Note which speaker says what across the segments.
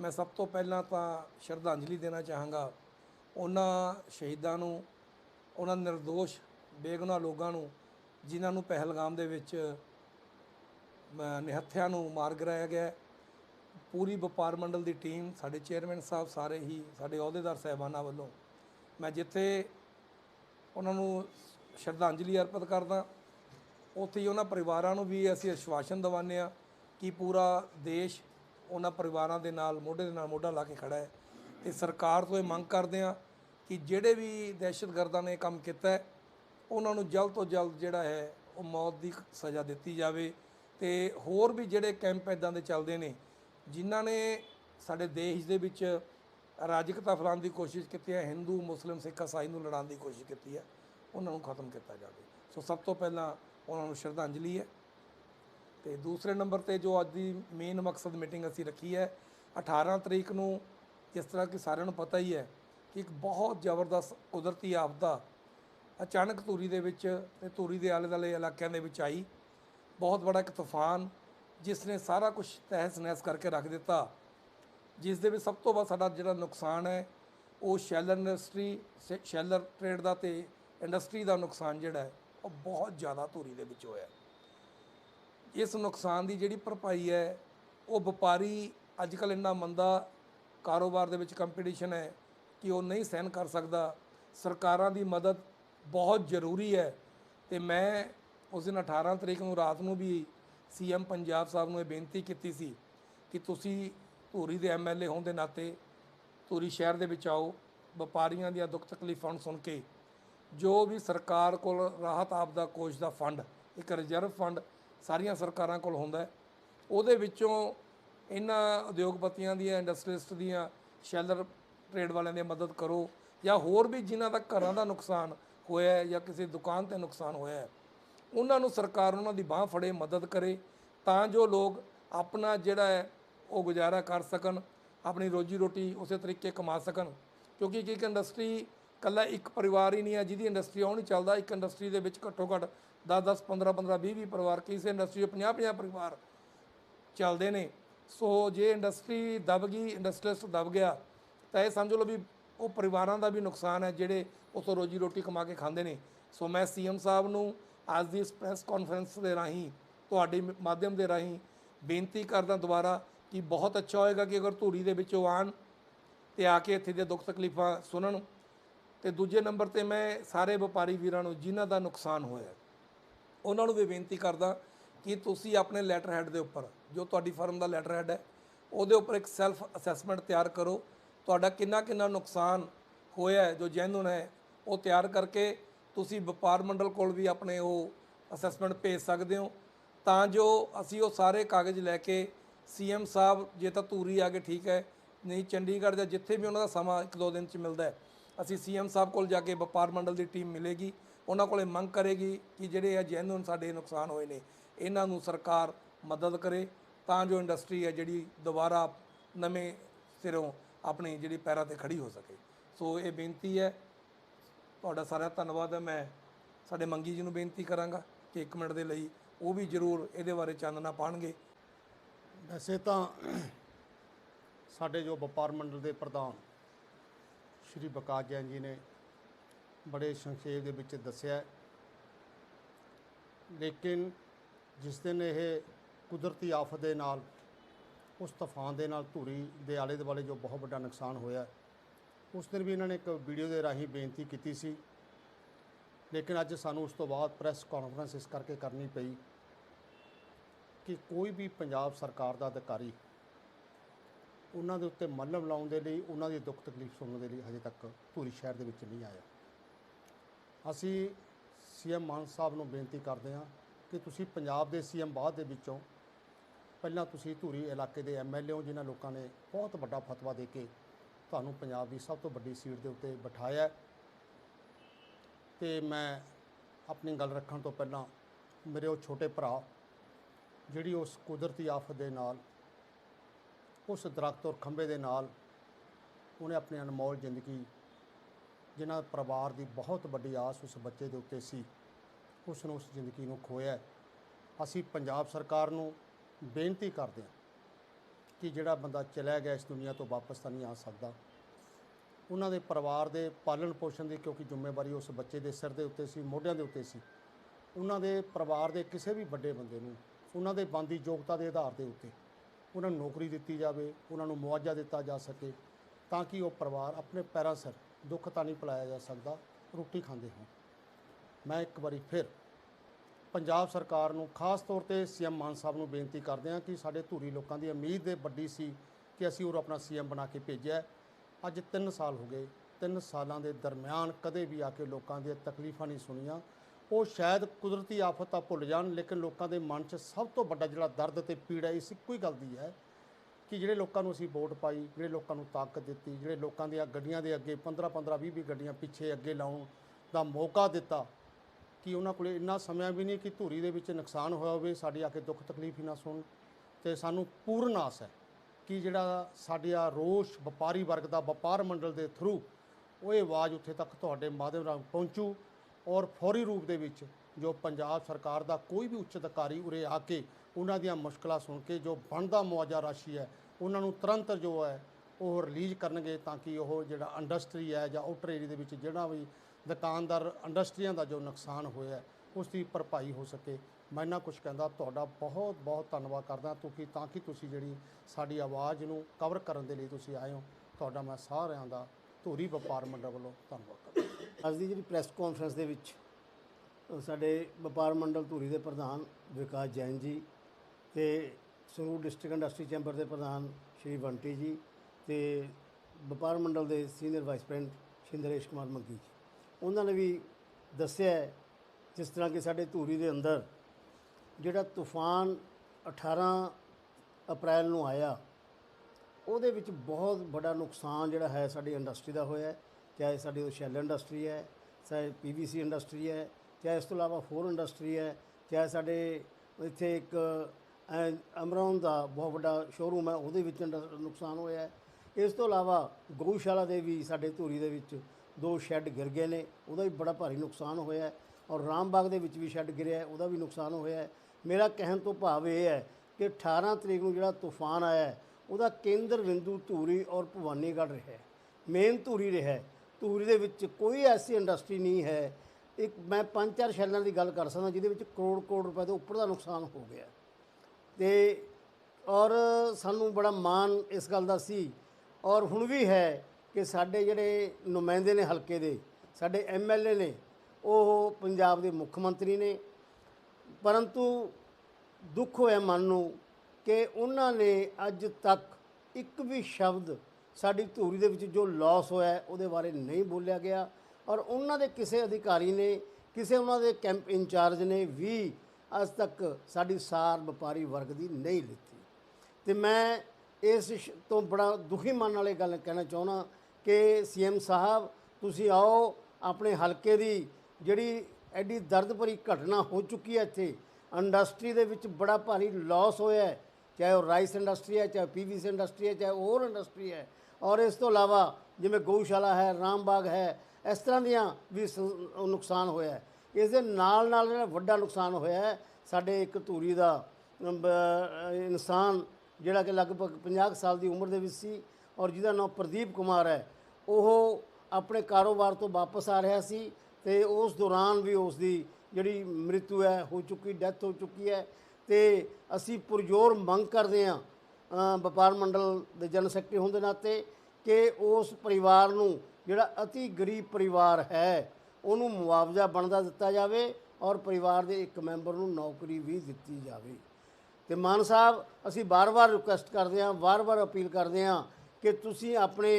Speaker 1: ਮੈਂ ਸਭ ਤੋਂ ਪਹਿਲਾਂ ਤਾਂ ਸ਼ਰਧਾਂਜਲੀ ਦੇਣਾ ਚਾਹਾਂਗਾ ਉਹਨਾਂ ਸ਼ਹੀਦਾਂ ਨੂੰ, ਉਹਨਾਂ ਨਿਰਦੋਸ਼, ਬੇਗੁਨਾਹ ਲੋਕਾਂ ਨੂੰ, ਜਿਨ੍ਹਾਂ ਨੂੰ ਪਹਿਲਗਾਮ ਦੇ ਵਿੱਚ ਨਿਹੱਥਿਆਂ ਨੂੰ ਮਾਰ ਗਿਰਾਇਆ ਗਿਆ ਪੂਰੀ ਵਪਾਰ ਮੰਡਲ ਦੀ ਟੀਮ, ਸਾਡੇ ਚੇਅਰਮੈਨ ਸਾਹਿਬ ਸਾਰੇ ਹੀ, ਸਾਡੇ ਅਹੁਦੇਦਾਰ ਸਹਿਬਾਨਾਂ ਵੱਲੋਂ ਮੈਂ ਜਿੱਥੇ ਉਹਨਾਂ ਨੂੰ ਸ਼ਰਧਾਂਜਲੀ ਅਰਪਿਤ ਕਰਦਾ, ਉੱਥੇ ਹੀ ਉਹਨਾਂ ਪਰਿਵਾਰਾਂ ਨੂੰ ਵੀ ਅਸੀਂ ਅਸ਼ਵਾਸਨ ਦਿਵਾਉਂਦੇ ਹਾਂ ਕਿ ਪੂਰਾ ਦੇਸ਼ ਉਹਨਾਂ ਪਰਿਵਾਰਾਂ ਦੇ ਨਾਲ, ਮੋਢੇ ਦੇ ਨਾਲ ਮੋਢਾ ਲਾ ਕੇ ਖੜਾ ਹੈ। ਤੇ ਸਰਕਾਰ ਤੋਂ ਇਹ ਮੰਗ ਕਰਦੇ ਹਾਂ ਕਿ ਜਿਹੜੇ ਵੀ ਦਹਿਸ਼ਤਗਰਦਾਂ ਨੇ ਕੰਮ ਕੀਤਾ ਹੈ, ਉਹਨਾਂ ਨੂੰ ਜਲਦ ਤੋਂ ਜਲਦ ਜਿਹੜਾ ਹੈ ਉਹ ਮੌਤ ਦੀ ਸਜ਼ਾ ਦਿੱਤੀ ਜਾਵੇ। ਤੇ ਹੋਰ ਵੀ ਜਿਹੜੇ ਕੈਂਪ ਇਦਾਂ ਦੇ ਚੱਲਦੇ ਨੇ, ਜਿਨ੍ਹਾਂ ਨੇ ਸਾਡੇ ਦੇਸ਼ ਦੇ ਵਿੱਚ ਅਰਾਜਕਤਾ ਫੈਲਾਉਣ ਦੀ ਕੋਸ਼ਿਸ਼ ਕੀਤੀ ਹੈ, ਹਿੰਦੂ, ਮੁਸਲਿਮ, ਸਿੱਖ ਇਸਾਈ ਨੂੰ ਲੜਾਉਣ ਦੀ ਕੋਸ਼ਿਸ਼ ਕੀਤੀ ਹੈ, ਉਹਨਾਂ ਨੂੰ ਖਤਮ ਕੀਤਾ ਜਾਵੇ। ਸੋ ਸਭ ਤੋਂ ਪਹਿਲਾਂ ਉਹਨਾਂ ਨੂੰ ਸ਼ਰਧਾਂਜਲੀ ਹੈ। ਤੇ ਦੂਸਰੇ ਨੰਬਰ ਤੇ ਜੋ ਅੱਜ ਦੀ ਮੇਨ ਮਕਸਦ ਮੀਟਿੰਗ ਅਸੀਂ ਰੱਖੀ ਹੈ 18 ਤਰੀਕ ਨੂੰ ਜਿਸ ਤਰ੍ਹਾਂ ਕਿ ਸਾਰਿਆਂ ਨੂੰ ਪਤਾ ਹੀ ਹੈ ਕਿ ਇੱਕ ਬਹੁਤ ਜ਼ਬਰਦਸਤ ਕੁਦਰਤੀ ਆਫਦਾ ਅਚਾਨਕ ਧੂਰੀ ਦੇ ਵਿੱਚ ਤੇ ਧੂਰੀ ਦੇ ਆਲੇ ਦੁਆਲੇ ਇਲਾਕਿਆਂ ਦੇ ਵਿੱਚ ਆਈ। ਬਹੁਤ ਬੜਾ ਇੱਕ ਤੂਫਾਨ ਜਿਸ ਨੇ ਸਾਰਾ ਕੁਝ ਤਹਿਸ ਨਹਿਸ ਕਰਕੇ ਰੱਖ ਦਿੱਤਾ। ਜਿਸ ਦੇ ਵਿੱਚ ਸਭ ਤੋਂ ਵੱਧ ਸਾਡਾ ਜਿਹੜਾ ਨੁਕਸਾਨ ਹੈ, ਉਹ ਸ਼ੈਲਰ ਇੰਡਸਟਰੀ ਸ਼- ਸ਼ੈਲਰ ਟ੍ਰੇਡ ਦਾ ਤੇ ਇੰਡਸਟਰੀ ਦਾ ਨੁਕਸਾਨ ਜਿਹੜਾ ਹੈ, ਉਹ ਬਹੁਤ ਜ਼ਿਆਦਾ ਧੂਰੀ ਦੇ ਵਿੱਚ ਹੋਇਆ। ਇਸ ਨੁਕਸਾਨ ਦੀ ਜਿਹੜੀ ਭਰਪਾਈ ਹੈ, ਉਹ ਵਪਾਰੀ ਅੱਜ ਕੱਲ੍ਹ ਇੰਨਾ ਮੰਦਾ ਕਾਰੋਬਾਰ ਦੇ ਵਿੱਚ ਕੰਪੀਟੀਸ਼ਨ ਹੈ ਕਿ ਉਹ ਨਹੀਂ ਸਹਿਨ ਕਰ ਸਕਦਾ। ਸਰਕਾਰਾਂ ਦੀ ਮਦਦ ਬਹੁਤ ਜ਼ਰੂਰੀ ਹੈ ਤੇ ਮੈਂ ਉਸ ਦਿਨ 18 ਤਰੀਕ ਨੂੰ ਰਾਤ ਨੂੰ ਵੀ ਸੀਐਮ ਪੰਜਾਬ ਸਾਹਿਬ ਨੂੰ ਇਹ ਬੇਨਤੀ ਕੀਤੀ ਸੀ ਕਿ ਤੁਸੀਂ ਧੂਰੀ ਦੇ ਐਮਐਲਏ ਹੋਣ ਦੇ ਨਾਤੇ ਧੂਰੀ ਸ਼ਹਿਰ ਦੇ ਵਿੱਚ ਆਓ, ਵਪਾਰੀਆਂ ਦੀਆਂ ਦੁੱਖ ਤਕਲੀਫਾਂ ਨੂੰ ਸੁਣ ਕੇ ਜੋ ਵੀ ਸਰਕਾਰ ਕੋਲ ਰਾਹਤ ਆਪਦਾ ਕੋਸ਼ ਦਾ ਫੰਡ, ਇੱਕ ਰਿਜ਼ਰਵ ਫੰਡ ਸਾਰੀਆਂ ਸਰਕਾਰਾਂ ਕੋਲ ਹੁੰਦਾ ਉਹਦੇ ਵਿੱਚੋਂ ਇਹਨਾਂ ਉਦਯੋਗਪਤੀਆਂ ਦੀਆਂ ਇੰਡਸਟਰੀਸਟ ਦੀਆਂ, ਸ਼ੈਲਰ ਟ੍ਰੇਡ ਵਾਲਿਆਂ ਦੀ ਮਦਦ ਕਰੋ ਜਾਂ ਹੋਰ ਵੀ ਜਿਨ੍ਹਾਂ ਦਾ ਘਰਾਂ ਦਾ ਨੁਕਸਾਨ ਹੋਇਆ ਹੈ ਜਾਂ ਕਿਸੇ ਦੁਕਾਨ ਤੇ ਨੁਕਸਾਨ ਹੋਇਆ ਹੈ, ਉਹਨਾਂ ਨੂੰ ਸਰਕਾਰ ਉਹਨਾਂ ਦੀ ਬਾਹ ਫੜੇ, ਮਦਦ ਕਰੇ ਤਾਂ ਜੋ ਲੋਕ ਆਪਣਾ ਜਿਹੜਾ ਹੈ ਉਹ ਗੁਜ਼ਾਰਾ ਕਰ ਸਕਣ, ਆਪਣੀ ਰੋਜੀ ਰੋਟੀ ਉਸੇ ਤਰੀਕੇ ਕਮਾ ਸਕਣ। ਕਿਉਂਕਿ ਇੱਕ ਇੰਡਸਟਰੀ ਕੱਲਾ ਇੱਕ ਪਰਿਵਾਰ ਹੀ ਨਹੀਂ ਹੈ, ਜਿਹਦੀ ਇੰਡਸਟਰੀ ਉਹ ਨਹੀਂ ਚੱਲਦਾ, ਇੱਕ ਇੰਡਸਟਰੀ ਦੇ ਵਿੱਚ ਘੱਟੋ ਘੱਟ 10 10 15 15 20 20 ਪਰਿਵਾਰ, ਕਿਸੇ ਇੰਡਸਟਰੀ 'ਚ 50 50 ਪਰਿਵਾਰ ਚੱਲਦੇ ਨੇ। ਸੋ ਜੇ ਇੰਡਸਟਰੀ ਦਬ ਗਈ ਇੰਡਸਟਰੀਸਟ ਦਬ ਗਿਆ, ਤਾਂ ਇਹ ਸਮਝ ਲਓ ਵੀ ਉਹ ਪਰਿਵਾਰਾਂ ਦਾ ਵੀ ਨੁਕਸਾਨ ਹੈ ਜਿਹੜੇ ਉਥੋਂ ਰੋਜੀ ਰੋਟੀ ਕਮਾ ਕੇ ਖਾਂਦੇ ਨੇ। ਸੋ ਮੈਂ ਸੀਐਮ ਸਾਹਿਬ ਨੂੰ ਅੱਜ ਦੀ ਇਸ ਪ੍ਰੈਸ ਕਾਨਫਰੰਸ ਦੇ ਰਾਹੀਂ, ਤੁਹਾਡੇ ਮਾਧਿਅਮ ਦੇ ਰਾਹੀਂ ਬੇਨਤੀ ਕਰਦਾ ਦੁਬਾਰਾ ਕਿ ਬਹੁਤ ਅੱਛਾ ਹੋਏਗਾ ਕਿ ਅਗਰ ਧੂਰੀ ਦੇ ਵਿੱਚੋਂ ਆਣ ਤੇ ਆ ਕੇ ਇੱਥੇ ਦੇ ਦੁੱਖ ਤਕਲੀਫਾਂ ਸੁਣਨ। ਤੇ ਦੂਜੇ ਨੰਬਰ ਤੇ ਮੈਂ ਸਾਰੇ ਵਪਾਰੀ ਵੀਰਾਂ ਨੂੰ ਜਿਨ੍ਹਾਂ ਦਾ ਨੁਕਸਾਨ ਹੋਇਆ ਉਹਨਾਂ ਨੂੰ ਵੀ ਬੇਨਤੀ ਕਰਦਾ ਕਿ ਤੁਸੀਂ ਆਪਣੇ ਲੈਟਰ ਹੈਡ ਦੇ ਉੱਪਰ, ਜੋ ਤੁਹਾਡੀ ਫਰਮ ਦਾ ਲੈਟਰ ਹੈਡ ਹੈ, ਉਹਦੇ ਉੱਪਰ ਇੱਕ ਸੈਲਫ ਅਸੈਸਮੈਂਟ ਤਿਆਰ ਕਰੋ। ਤੁਹਾਡਾ ਕਿੰਨਾ ਕਿੰਨਾ ਨੁਕਸਾਨ ਹੋਇਆ ਹੈ, ਜੋ ਜੈਨੂਨ ਹੈ, ਉਹ ਤਿਆਰ ਕਰਕੇ ਤੁਸੀਂ ਵਪਾਰ ਮੰਡਲ ਕੋਲ ਵੀ ਆਪਣੇ ਉਹ ਅਸੈਸਮੈਂਟ ਭੇਜ ਸਕਦੇ ਹੋ। ਤਾਂ ਜੋ ਅਸੀਂ ਉਹ ਸਾਰੇ ਕਾਗਜ਼ ਲੈ ਕੇ ਸੀਐਮ ਸਾਹਿਬ, ਜੇ ਤਾਂ ਧੂਰੀ ਆ ਕੇ ਠੀਕ ਹੈ, ਨਹੀਂ ਚੰਡੀਗੜ੍ਹ ਜਾਂ ਜਿੱਥੇ ਵੀ ਉਹਨਾਂ ਦਾ ਸਮਾਂ ਇੱਕ ਦੋ ਦਿਨ ਚ ਮਿਲਦਾ ਹੈ, ਅਸੀਂ ਸੀਐਮ ਸਾਹਿਬ ਕੋਲ ਜਾ ਕੇ ਵਪਾਰ ਮੰਡਲ ਦੀ ਟੀਮ ਮਿਲੇਗੀ। ਉਹਨਾਂ ਕੋਲੇ ਮੰਗ ਕਰੇਗੀ ਕਿ ਜਿਹੜੇ ਆ ਜੈਨੂਨ ਸਾਡੇ ਨੁਕਸਾਨ ਹੋਏ ਨੇ, ਇਹਨਾਂ ਨੂੰ ਸਰਕਾਰ ਮਦਦ ਕਰੇ, ਤਾਂ ਜੋ ਇੰਡਸਟਰੀ ਹੈ ਜਿਹੜੀ ਦੁਬਾਰਾ ਨਵੇਂ ਸਿਰੋਂ ਆਪਣੀ ਜਿਹੜੀ ਪੈਰਾਂ ਤੇ ਖੜੀ ਹੋ ਸਕੇ। ਸੋ ਇਹ ਬੇਨਤੀ ਹੈ। ਤੁਹਾਡਾ ਸਾਰਾ ਧੰਨਵਾਦ ਹੈ। ਮੈਂ ਸਾਡੇ ਮੰਗੀ ਜੀ ਨੂੰ ਬੇਨਤੀ ਕਰਾਂਗਾ ਕਿ 1 ਮਿੰਟ ਦੇ ਲਈ ਉਹ ਵੀ ਜ਼ਰੂਰ ਇਹਦੇ ਬਾਰੇ ਚਾਨਣਾ ਪਾਣਗੇ।
Speaker 2: ਵੈਸੇ ਤਾਂ ਸਾਡੇ ਜੋ ਵਪਾਰ ਮੰਡਲ ਦੇ ਪ੍ਰਧਾਨ ਸ਼੍ਰੀ ਬਕਾਜ ਜੈਨ ਜੀ ਨੇ ਬੜੇ ਸੰਖੇਪ ਦੇ ਵਿੱਚ ਦੱਸਿਆ ਲੇਕਿਨ ਜਿਸ ਦਿਨ ਇਹ ਕੁਦਰਤੀ ਆਫਤ ਦੇ ਨਾਲ, ਉਸ ਤੂਫਾਨ ਦੇ ਨਾਲ ਧੂਰੀ ਦੇ ਆਲੇ ਦੁਆਲੇ ਜੋ ਬਹੁਤ ਵੱਡਾ ਨੁਕਸਾਨ ਹੋਇਆ, ਉਸ ਦਿਨ ਵੀ ਇਹਨਾਂ ਨੇ ਇੱਕ ਵੀਡੀਓ ਦੇ ਰਾਹੀਂ ਬੇਨਤੀ ਕੀਤੀ ਸੀ। ਲੇਕਿਨ ਅੱਜ ਸਾਨੂੰ ਉਸ ਤੋਂ ਬਾਅਦ ਪ੍ਰੈਸ ਕਾਨਫਰੰਸ ਇਸ ਕਰਕੇ ਕਰਨੀ ਪਈ ਕਿ ਕੋਈ ਵੀ ਪੰਜਾਬ ਸਰਕਾਰ ਦਾ ਅਧਿਕਾਰੀ ਉਹਨਾਂ ਦੇ ਉੱਤੇ ਮੱਲਮ ਲਾਉਣ ਦੇ ਲਈ, ਉਹਨਾਂ ਦੀ ਦੁੱਖ ਤਕਲੀਫ ਸੁਣਨ ਦੇ ਲਈ ਹਜੇ ਤੱਕ ਧੂਰੀ ਸ਼ਹਿਰ ਦੇ ਵਿੱਚ ਨਹੀਂ ਆਇਆ। ਅਸੀਂ ਸੀਐਮ ਮਾਨ ਸਾਹਿਬ ਨੂੰ ਬੇਨਤੀ ਕਰਦੇ ਹਾਂ ਕਿ ਤੁਸੀਂ ਪੰਜਾਬ ਦੇ ਸੀਐਮ ਬਾਅਦ ਦੇ ਵਿੱਚੋਂ ਪਹਿਲਾਂ ਤੁਸੀਂ ਧੂਰੀ ਇਲਾਕੇ ਦੇ ਐਮਐਲਏ ਹੋ, ਜਿਨ੍ਹਾਂ ਲੋਕਾਂ ਨੇ ਬਹੁਤ ਵੱਡਾ ਫਤਵਾ ਦੇ ਕੇ ਤੁਹਾਨੂੰ ਪੰਜਾਬ ਦੀ ਸਭ ਤੋਂ ਵੱਡੀ ਸੀਟ ਦੇ ਉੱਤੇ ਬਿਠਾਇਆ ਹੈ। ਤੇ ਮੈਂ ਆਪਣੀ ਗੱਲ ਰੱਖਣ ਤੋਂ ਪਹਿਲਾਂ ਮੇਰੇ ਉਹ ਛੋਟੇ ਭਰਾ, ਜਿਹੜੀ ਉਸ ਕੁਦਰਤੀ ਆਫਤ ਦੇ ਨਾਲ, ਉਸ ਦਰਖਤ ਔਰ ਖੰਭੇ ਦੇ ਨਾਲ ਉਹਨੇ ਆਪਣੀ ਅਨਮੋਲ ਜ਼ਿੰਦਗੀ ਜਿਨ੍ਹਾਂ ਪਰਿਵਾਰ ਦੀ ਬਹੁਤ ਵੱਡੀ ਆਸ ਉਸ ਬੱਚੇ ਦੇ ਉੱਤੇ ਸੀ, ਉਸ ਨੂੰ ਉਸ ਜ਼ਿੰਦਗੀ ਨੂੰ ਖੋਇਆ ਅਸੀਂ ਪੰਜਾਬ ਸਰਕਾਰ ਨੂੰ ਬੇਨਤੀ ਕਰਦੇ ਹਾਂ ਕਿ ਜਿਹੜਾ ਬੰਦਾ ਚਲਾ ਗਿਆ ਇਸ ਦੁਨੀਆ ਤੋਂ ਵਾਪਸ ਤਾਂ ਨਹੀਂ ਆ ਸਕਦਾ। ਉਹਨਾਂ ਦੇ ਪਰਿਵਾਰ ਦੇ ਪਾਲਣ ਪੋਸ਼ਣ ਦੀ ਕਿਉਂਕਿ ਜ਼ਿੰਮੇਵਾਰੀ ਉਸ ਬੱਚੇ ਦੇ ਸਿਰ ਦੇ ਉੱਤੇ ਸੀ, ਮੋਢਿਆਂ ਦੇ ਉੱਤੇ ਸੀ। ਉਹਨਾਂ ਦੇ ਪਰਿਵਾਰ ਦੇ ਕਿਸੇ ਵੀ ਵੱਡੇ ਬੰਦੇ ਨੂੰ, ਉਹਨਾਂ ਦੇ ਬੰਦੀ ਯੋਗਤਾ ਦੇ ਆਧਾਰ ਦੇ ਉੱਤੇ ਉਹਨਾਂ ਨੂੰ ਨੌਕਰੀ ਦਿੱਤੀ ਜਾਵੇ, ਉਹਨਾਂ ਨੂੰ ਮੁਆਵਜ਼ਾ ਦਿੱਤਾ ਜਾ ਸਕੇ ਤਾਂ ਕਿ ਉਹ ਪਰਿਵਾਰ ਆਪਣੇ ਪੈਰਾਂ ਸਿਰ ਦੁੱਖ ਤਾਂ ਨਹੀਂ ਭੁਲਾਇਆ ਜਾ ਸਕਦਾ, ਰੋਟੀ ਖਾਂਦੇ ਹੋਣ ਮੈਂ ਇੱਕ ਵਾਰੀ ਫਿਰ ਪੰਜਾਬ ਸਰਕਾਰ ਨੂੰ ਖਾਸ ਤੌਰ ਤੇ ਸੀਐਮ ਮਾਨ ਸਾਹਿਬ ਨੂੰ ਬੇਨਤੀ ਕਰਦੇ ਹਾਂ ਕਿ ਸਾਡੇ ਧੂਰੀ ਲੋਕਾਂ ਦੀ ਉਮੀਦ ਦੇ ਵੱਡੀ ਸੀ ਕਿ ਅਸੀਂ ਉਹ ਆਪਣਾ ਸੀਐਮ ਬਣਾ ਕੇ ਭੇਜਿਆ ਅੱਜ 3 ਸਾਲ ਹੋ ਗਏ 3 ਸਾਲਾਂ ਦੇ ਦਰਮਿਆਨ ਕਦੇ ਵੀ ਆ ਕੇ ਲੋਕਾਂ ਦੀਆਂ ਤਕਲੀਫਾਂ ਨਹੀਂ ਸੁਣੀਆਂ। ਉਹ ਸ਼ਾਇਦ ਕੁਦਰਤੀ ਆਫਤ ਤਾਂ ਭੁੱਲ ਜਾਣ, ਲੇਕਿਨ ਲੋਕਾਂ ਦੇ ਮਨ 'ਚ ਸਭ ਤੋਂ ਵੱਡਾ ਜਿਹੜਾ ਦਰਦ ਤੇ ਪੀੜਾ ਇਸ ਇੱਕੋ ਹੀ ਗੱਲ ਦੀ ਹੈ ਕਿ ਜਿਹੜੇ ਲੋਕਾਂ ਨੂੰ ਅਸੀਂ ਵੋਟ ਪਾਈ, ਜਿਹੜੇ ਲੋਕਾਂ ਨੂੰ ਤਾਕਤ ਦਿੱਤੀ, ਜਿਹੜੇ ਲੋਕਾਂ ਦੀਆਂ ਗੱਡੀਆਂ ਦੇ ਅੱਗੇ 15 15 20 20 ਗੱਡੀਆਂ ਪਿੱਛੇ ਅੱਗੇ ਲਾਉਣ ਦਾ ਮੌਕਾ ਦਿੱਤਾ, ਕਿ ਉਹਨਾਂ ਕੋਲੇ ਇੰਨਾ ਸਮਾਂ ਵੀ ਨਹੀਂ ਕਿ ਧੂਰੀ ਦੇ ਵਿੱਚ ਨੁਕਸਾਨ ਹੋਇਆ ਹੋਵੇ, ਸਾਡੀ ਆ ਕੇ ਦੁੱਖ ਤਕਲੀਫ ਹੀ ਨਾ ਸੁਣ। ਤੇ ਸਾਨੂੰ ਪੂਰਨ ਆਸ ਹੈ ਕਿ ਜਿਹੜਾ ਸਾਡਾ ਰੋਸ਼ ਵਪਾਰੀ ਵਰਗ ਦਾ ਵਪਾਰ ਮੰਡਲ ਦੇ ਥਰੂ ਉਹ ਇਹ ਆਵਾਜ਼ ਉੱਥੇ ਤੱਕ ਤੁਹਾਡੇ ਮਾਧਿਅਮ ਰਾਹੀਂ ਪਹੁੰਚੂ ਔਰ ਫੌਰੀ ਰੂਪ ਦੇ ਵਿੱਚ ਜੋ ਪੰਜਾਬ ਸਰਕਾਰ ਦਾ ਕੋਈ ਵੀ ਉੱਚ ਅਧਿਕਾਰੀ ਉਰੇ ਆ ਕੇ ਉਹਨਾਂ ਦੀਆਂ ਮੁਸ਼ਕਲਾਂ ਸੁਣ ਕੇ ਜੋ ਬਣਦਾ ਮੁਆਵਜ਼ਾ ਰਾਸ਼ੀ ਹੈ, ਉਹਨਾਂ ਨੂੰ ਤੁਰੰਤ ਜੋ ਹੈ ਉਹ ਰਿਲੀਜ਼ ਕਰਨਗੇ ਤਾਂ ਕਿ ਉਹ ਜਿਹੜਾ ਇੰਡਸਟਰੀ ਹੈ ਜਾਂ ਆਊਟਰ ਏਰੀਆ ਦੇ ਵਿੱਚ ਜਿਹੜਾ ਵੀ ਦੁਕਾਨਦਾਰ ਇੰਡਸਟਰੀਆਂ ਦਾ ਜੋ ਨੁਕਸਾਨ ਹੋਇਆ ਉਸ ਦੀ ਭਰਪਾਈ ਹੋ ਸਕੇ। ਮੈਂ ਨਾ ਕੁਝ ਕਹਿੰਦਾ, ਤੁਹਾਡਾ ਬਹੁਤ ਬਹੁਤ ਧੰਨਵਾਦ ਕਰਦਾ ਕਿਉਂਕਿ ਤਾਂ ਕਿ ਤੁਸੀਂ ਜਿਹੜੀ ਸਾਡੀ ਆਵਾਜ਼ ਨੂੰ ਕਵਰ ਕਰਨ ਦੇ ਲਈ ਤੁਸੀਂ ਆਏ ਹੋ, ਤੁਹਾਡਾ ਮੈਂ ਸਾਰਿਆਂ ਦਾ ਧੂਰੀ ਵਪਾਰ ਮੰਡਲ ਵੱਲੋਂ ਧੰਨਵਾਦ ਕਰਦਾ।
Speaker 3: ਅੱਜ ਦੀ ਜਿਹੜੀ ਪ੍ਰੈਸ ਕਾਨਫਰੰਸ ਦੇ ਵਿੱਚ ਸਾਡੇ ਵਪਾਰ ਮੰਡਲ ਧੂਰੀ ਦੇ ਪ੍ਰਧਾਨ ਵਿਕਾਸ ਜੈਨ ਜੀ ਤੇ ਸੰਗਰੂਰ ਡਿਸਟ੍ਰਿਕਟ ਇੰਡਸਟਰੀ ਚੈਂਬਰ ਦੇ ਪ੍ਰਧਾਨ ਸ਼੍ਰੀ ਬੰਟੀ ਜੀ ਤੇ ਵਪਾਰ ਮੰਡਲ ਦੇ senior vice president Shri Naresh Kumar Mangi ji. ਉਹਨਾਂ ਨੇ ਵੀ ਦੱਸਿਆ ਜਿਸ ਤਰ੍ਹਾਂ ਕਿ ਸਾਡੇ ਧੂਰੀ ਦੇ ਅੰਦਰ ਜਿਹੜਾ ਤੂਫਾਨ 18 ਅਪ੍ਰੈਲ ਨੂੰ ਆਇਆ, ਉਹਦੇ ਵਿੱਚ ਬਹੁਤ ਵੱਡਾ ਨੁਕਸਾਨ ਜਿਹੜਾ ਹੈ ਸਾਡੀ ਇੰਡਸਟਰੀ ਦਾ ਹੋਇਆ ਚਾਹੇ ਸਾਡੀ ਉਹ ਸ਼ੈਲ ਇੰਡਸਟਰੀ ਹੈ, ਚਾਹੇ ਪੀਵੀਸੀ ਇੰਡਸਟਰੀ ਹੈ, ਚਾਹੇ ਇਸ ਤੋਂ ਇਲਾਵਾ ਫੋਰ ਇੰਡਸਟਰੀ ਹੈ, ਚਾਹੇ ਸਾਡੇ ਇੱਥੇ ਇੱਕ ਅਮਰੌਨ ਦਾ ਬਹੁਤ ਵੱਡਾ ਸ਼ੋਰੂਮ ਹੈ, ਉਹਦੇ ਵਿੱਚ ਇੰਡਸ- ਨੁਕਸਾਨ ਹੋਇਆ ਹੈ। ਇਸ ਤੋਂ ਇਲਾਵਾ ਗਊਸ਼ਾਲਾ ਦੇ ਵੀ ਸਾਡੇ ਧੂਰੀ ਦੇ ਵਿੱਚ ਦੋ ਸ਼ੈੱਡ ਗਿਰ ਗਏ ਨੇ, ਉਹਦਾ ਵੀ ਬੜਾ ਭਾਰੀ ਨੁਕਸਾਨ ਹੋਇਆ ਹੈ ਔਰ ਰਾਮਬਾਗ ਦੇ ਵਿੱਚ ਵੀ ਸ਼ੈੱਡ ਗਿਰਿਆ ਉਹਦਾ ਵੀ ਨੁਕਸਾਨ ਹੋਇਆ ਹੈ। ਮੇਰਾ ਕਹਿਣ ਤੋਂ ਭਾਵ ਇਹ ਹੈ ਕਿ 18 ਤਰੀਕ ਨੂੰ ਜਿਹੜਾ ਤੂਫਾਨ ਆਇਆ ਹੈ, ਉਹਦਾ ਕੇਂਦਰ ਬਿੰਦੂ ਧੂਰੀ ਔਰ ਭਵਾਨੀਗੜ੍ਹ ਰਿਹਾ ਹੈ। ਮੇਨ ਧੂਰੀ ਰਿਹਾ ਹੈ। ਧੂਰੀ ਦੇ ਵਿੱਚ ਕੋਈ ਐਸੀ ਇੰਡਸਟਰੀ ਨਹੀਂ ਹੈ। ਇੱਕ ਮੈਂ ਪੰਜ ਚਾਰ ਸ਼ੈਲਾਂ ਦੀ ਗੱਲ ਕਰ ਸਕਦਾ ਜਿਹਦੇ ਵਿੱਚ ਕਰੋੜ ਕਰੋੜ ਰੁਪਏ ਦੇ ਉੱਪਰ ਦਾ ਨੁਕਸਾਨ ਹੋ ਗਿਆ ਤੇ ਔਰ ਸਾਨੂੰ ਬੜਾ ਮਾਣ ਇਸ ਗੱਲ ਦਾ ਸੀ। ਔਰ ਹੁਣ ਵੀ ਹੈ ਕਿ ਸਾਡੇ ਜਿਹੜੇ ਨੁਮਾਇੰਦੇ ਨੇ ਹਲਕੇ ਦੇ, ਸਾਡੇ ਐਮਐਲਏ ਨੇ, ਉਹ ਪੰਜਾਬ ਦੇ ਮੁੱਖ ਮੰਤਰੀ ਨੇ। ਪਰੰਤੂ ਦੁੱਖ ਹੋਇਆ ਮਨ ਨੂੰ ਕਿ ਉਹਨਾਂ ਨੇ ਅੱਜ ਤੱਕ ਇੱਕ ਵੀ ਸ਼ਬਦ ਸਾਡੀ ਧੂਰੀ ਦੇ ਵਿੱਚ ਜੋ ਲਾਸ ਹੋਇਆ, ਉਹਦੇ ਬਾਰੇ ਨਹੀਂ ਬੋਲਿਆ ਗਿਆ। ਔਰ ਉਹਨਾਂ ਦੇ ਕਿਸੇ ਅਧਿਕਾਰੀ ਨੇ, ਕਿਸੇ ਉਹਨਾਂ ਦੇ ਕੈਂਪ ਇੰਚਾਰਜ ਨੇ ਵੀ ਅੱਜ ਤੱਕ ਸਾਡੀ ਸਾਰ ਵਪਾਰੀ ਵਰਗ ਦੀ ਨਹੀਂ ਲਿੱਤੀ। ਤੇ ਮੈਂ ਇਸ ਸ਼- ਤੋਂ ਬੜਾ ਦੁਖੀ ਮਨ ਵਾਲੇ ਗੱਲ ਕਹਿਣਾ ਚਾਹੁੰਦਾ ਕਿ ਸੀਐਮ ਸਾਹਿਬ, ਤੁਸੀਂ ਆਓ, ਆਪਣੇ ਹਲਕੇ ਦੀ ਜਿਹੜੀ ਐਡੀ ਦਰਦ ਭਰੀ ਘਟਨਾ ਹੋ ਚੁੱਕੀ ਹੈ ਇੱਥੇ, ਇੰਡਸਟਰੀ ਦੇ ਵਿੱਚ ਬੜਾ ਭਾਰੀ ਲਾਸ ਹੋਇਆ ਹੈ, ਚਾਹੇ ਉਹ ਰਾਈਸ ਇੰਡਸਟਰੀ ਹੈ, ਚਾਹੇ ਪੀਵੀਸੀ ਇੰਡਸਟਰੀ ਹੈ, ਚਾਹੇ ਹੋਰ ਇੰਡਸਟਰੀ ਹੈ। ਔਰ ਇਸ ਤੋਂ ਇਲਾਵਾ ਜਿਵੇਂ ਗਊਸ਼ਾਲਾ ਹੈ, ਰਾਮਬਾਗ ਹੈ, ਇਸ ਤਰ੍ਹਾਂ ਦੀਆਂ ਵੀ ਨੁਕਸਾਨ ਹੋਇਆ ਹੈ। ਇਸ ਦੇ ਨਾਲ ਨਾਲ ਜਿਹੜਾ ਵੱਡਾ ਨੁਕਸਾਨ ਹੋਇਆ ਹੈ, ਸਾਡੇ ਇੱਕ ਧੂਰੀ ਦਾ ਇਨਸਾਨ ਜਿਹੜਾ ਕਿ ਲਗਭਗ 50 ਕੁ ਸਾਲ ਦੀ ਉਮਰ ਦੇ ਵਿੱਚ ਸੀ ਔਰ ਜਿਹਦਾ ਨਾਮ ਪ੍ਰਦੀਪ ਕੁਮਾਰ ਹੈ, ਉਹ ਆਪਣੇ ਕਾਰੋਬਾਰ ਤੋਂ ਵਾਪਸ ਆ ਰਿਹਾ ਸੀ ਤੇ ਉਸ ਦੌਰਾਨ ਵੀ ਉਸ ਦੀ ਜਿਹੜੀ ਮ੍ਰਿਤੂ ਹੈ, ਹੋ ਚੁੱਕੀ, ਡੈਥ ਹੋ ਚੁੱਕੀ ਹੈ ਤੇ ਅਸੀਂ ਪੁਰਜੋਰ ਮੰਗ ਕਰਦੇ ਹਾਂ ਵਪਾਰ ਮੰਡਲ ਦੇ ਜਨਰਲ ਸੈਕਟਰੀ ਹੋਣ ਦੇ ਨਾਤੇ ਕਿ ਉਸ ਪਰਿਵਾਰ ਨੂੰ ਜਿਹੜਾ ਅਤੀ ਗਰੀਬ ਪਰਿਵਾਰ ਹੈ ਉਹਨੂੰ ਮੁਆਵਜ਼ਾ ਬਣਦਾ ਦਿੱਤਾ ਜਾਵੇ ਔਰ ਪਰਿਵਾਰ ਦੇ ਇੱਕ ਮੈਂਬਰ ਨੂੰ ਨੌਕਰੀ ਵੀ ਦਿੱਤੀ ਜਾਵੇ। ਤੇ ਮਾਨ ਸਾਹਿਬ, ਅਸੀਂ ਬਾਰ-ਬਾਰ ਰਿਕੁਐਸਟ ਕਰਦੇ ਹਾਂ ਵਾਰ-ਵਾਰ ਅਪੀਲ ਕਰਦੇ ਹਾਂ ਕਿ ਤੁਸੀਂ ਆਪਣੇ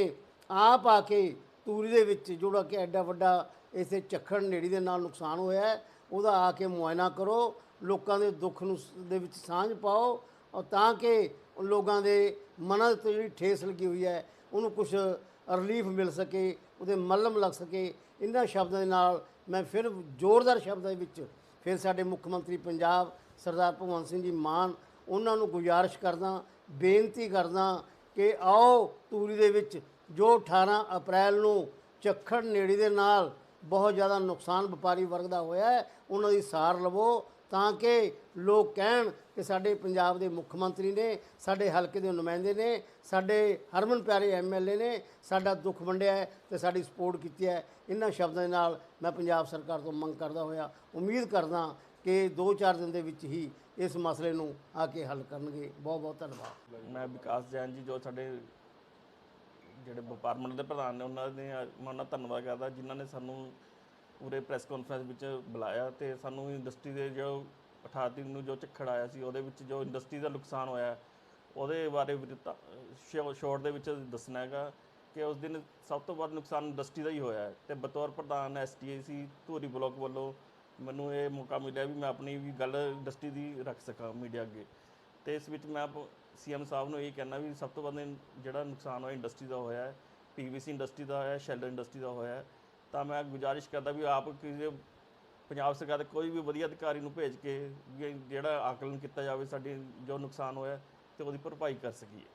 Speaker 3: ਆਪ ਆ ਕੇ ਤੂਰੀ ਦੇ ਵਿੱਚ ਜਿਹੜਾ ਕਿ ਐਡਾ ਵੱਡਾ ਇਥੇ ਝੱਖੜ ਨੇੜੀ ਦੇ ਨਾਲ ਨੁਕਸਾਨ ਹੋਇਆ ਹੈ, ਉਹਦਾ ਆ ਕੇ ਮੁਆਇਨਾ ਕਰੋ, ਲੋਕਾਂ ਦੇ ਦੁੱਖ ਨੂੰ ਦੇ ਵਿੱਚ ਸਾਂਝ ਪਾਓ ਔਰ ਤਾਂ ਕਿ ਲੋਕਾਂ ਦੇ ਮਨਾਂ ਤੇ ਜਿਹੜੀ ਠੇਸ ਲੱਗੀ ਹੋਈ ਹੈ, ਉਹਨੂੰ ਕੁਝ ਰਿਲੀਫ ਮਿਲ ਸਕੇ, ਉਹਦੇ ਮੱਲਮ ਲੱਗ ਸਕੇ ਇਹਨਾਂ ਸ਼ਬਦਾਂ ਦੇ ਨਾਲ ਮੈਂ ਫਿਰ ਜ਼ੋਰਦਾਰ ਸ਼ਬਦਾਂ ਦੇ ਵਿੱਚ ਫਿਰ ਸਾਡੇ ਮੁੱਖ ਮੰਤਰੀ ਪੰਜਾਬ ਸਰਦਾਰ ਭਗਵੰਤ ਸਿੰਘ ਜੀ ਮਾਨ, ਉਹਨਾਂ ਨੂੰ ਗੁਜ਼ਾਰਿਸ਼ ਕਰਦਾ, ਬੇਨਤੀ ਕਰਦਾ ਕਿ ਆਓ ਤੂਰੀ ਦੇ ਵਿੱਚ ਜੋ 18 ਅਪ੍ਰੈਲ ਨੂੰ ਚੱਖੜ ਨੇੜੀ ਦੇ ਨਾਲ ਬਹੁਤ ਜ਼ਿਆਦਾ ਨੁਕਸਾਨ ਵਪਾਰੀ ਵਰਗ ਦਾ ਹੋਇਆ ਹੈ, ਉਹਨਾਂ ਦੀ ਸਾਰ ਲਵੋ ਤਾਂ ਕਿ ਲੋਕ ਕਹਿਣ ਕਿ ਸਾਡੇ ਪੰਜਾਬ ਦੇ ਮੁੱਖ ਮੰਤਰੀ ਨੇ, ਸਾਡੇ ਹਲਕੇ ਦੇ ਨੁਮਾਇੰਦੇ ਨੇ, ਸਾਡੇ ਹਰਮਨ ਪਿਆਰੇ ਐਮਐਲਏ ਨੇ ਸਾਡਾ ਦੁੱਖ ਵੰਡਿਆ ਹੈ ਤੇ ਸਾਡੀ ਸਪੋਰਟ ਕੀਤੀ ਹੈ। ਇਹਨਾਂ ਸ਼ਬਦਾਂ ਦੇ ਨਾਲ ਮੈਂ ਪੰਜਾਬ ਸਰਕਾਰ ਤੋਂ ਮੰਗ ਕਰਦਾ ਹੋਇਆ, ਉਮੀਦ ਕਰਦਾ ਕਿ 2-4 ਦਿਨ ਦੇ ਵਿੱਚ ਹੀ ਇਸ ਮਸਲੇ ਨੂੰ ਆ ਕੇ ਹੱਲ ਕਰਨਗੇ। ਬਹੁਤ ਬਹੁਤ ਧੰਨਵਾਦ।
Speaker 4: ਮੈਂ ਵਿਕਾਸ ਜੈਨ ਜੀ, ਜੋ ਸਾਡੇ ਜਿਹੜੇ ਵਪਾਰ ਮੰਡਲ ਦੇ ਪ੍ਰਧਾਨ ਨੇ, ਉਹਨਾਂ ਦੇ, ਮੈਂ ਉਹਨਾਂ ਦਾ ਧੰਨਵਾਦ ਕਰਦਾ, ਜਿਨ੍ਹਾਂ ਨੇ ਸਾਨੂੰ ਉਰੇ ਪ੍ਰੈਸ ਕਾਨਫਰੰਸ ਵਿੱਚ ਬੁਲਾਇਆ ਤੇ ਸਾਨੂੰ ਇੰਡਸਟਰੀ ਦੇ ਜੋ 18 ਤਰੀਕ ਨੂੰ ਜੋ ਝੱਖੜ ਆਇਆ ਸੀ, ਉਹਦੇ ਵਿੱਚ ਜੋ ਇੰਡਸਟਰੀ ਦਾ ਨੁਕਸਾਨ ਹੋਇਆ, ਉਹਦੇ ਬਾਰੇ ਸ਼ੋਰਟ ਦੇ ਵਿੱਚ ਦੱਸਣਾ ਹੈਗਾ ਕਿ ਉਸ ਦਿਨ ਸਭ ਤੋਂ ਵੱਧ ਨੁਕਸਾਨ ਇੰਡਸਟਰੀ ਦਾ ਹੀ ਹੋਇਆ ਹੈ ਤੇ ਬਤੌਰ ਪ੍ਰਧਾਨ ਐਸਟੀਏਸੀ ਧੂਰੀ ਬਲਾਕ ਵੱਲੋਂ ਮੈਨੂੰ ਇਹ ਮੌਕਾ ਮਿਲਿਆ ਵੀ ਮੈਂ ਆਪਣੀ ਵੀ ਗੱਲ ਇੰਡਸਟਰੀ ਦੀ ਰੱਖ ਸਕਾਂ ਮੀਡੀਆ ਅੱਗੇ। ਤੇ ਇਸ ਵਿੱਚ ਮੈਂ ਸੀਐਮ ਸਾਹਿਬ ਨੂੰ ਇਹ ਕਹਿਣਾ ਵੀ ਸਭ ਤੋਂ ਵੱਧ ਜਿਹੜਾ ਨੁਕਸਾਨ ਹੋਇਆ ਇੰਡਸਟਰੀ ਦਾ ਹੋਇਆ ਹੈ ਪੀਵੀਸੀ ਇੰਡਸਟਰੀ ਦਾ ਹੋਇਆ ਸ਼ੈਲਰ ਇੰਡਸਟਰੀ ਦਾ ਹੋਇਆ ਤਾਂ ਮੈਂ ਗੁਜ਼ਾਰਿਸ਼ ਕਰਦਾ ਵੀ ਆਪ ਕਿਸੇ ਪੰਜਾਬ ਸਰਕਾਰ ਦੇ ਕੋਈ ਵੀ ਵਧੀਆ ਅਧਿਕਾਰੀ ਨੂੰ ਭੇਜ ਕੇ ਜਿਹੜਾ ਆਕਲਨ ਕੀਤਾ ਜਾਵੇ, ਸਾਡੇ ਜੋ ਨੁਕਸਾਨ ਹੋਇਆ ਤੇ ਉਹਦੀ ਭਰਪਾਈ ਕਰ ਸਕੀਏ।